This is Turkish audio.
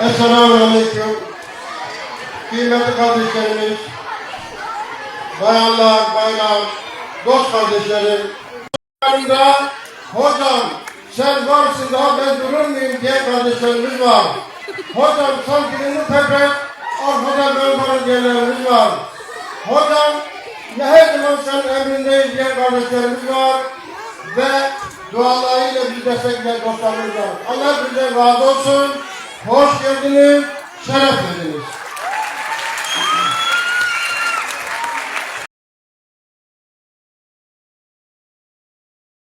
Esselamu Aleyküm. Kıymetli kardeşlerimiz, bayanlar, baylar, dost kardeşlerim. Yanımda hocam sen varsın daha ben durur muyum diye kardeşlerimiz var. Hocam sanki bunu tepek, arkada böyle diyenlerimiz var. Hocam ne her zaman sen emrindeyiz diye kardeşlerimiz var. Ve dualarıyla bizi destekleyen dostlarımız var. Allah bize razı olsun. Hoş geldiniz, şeref verdiniz.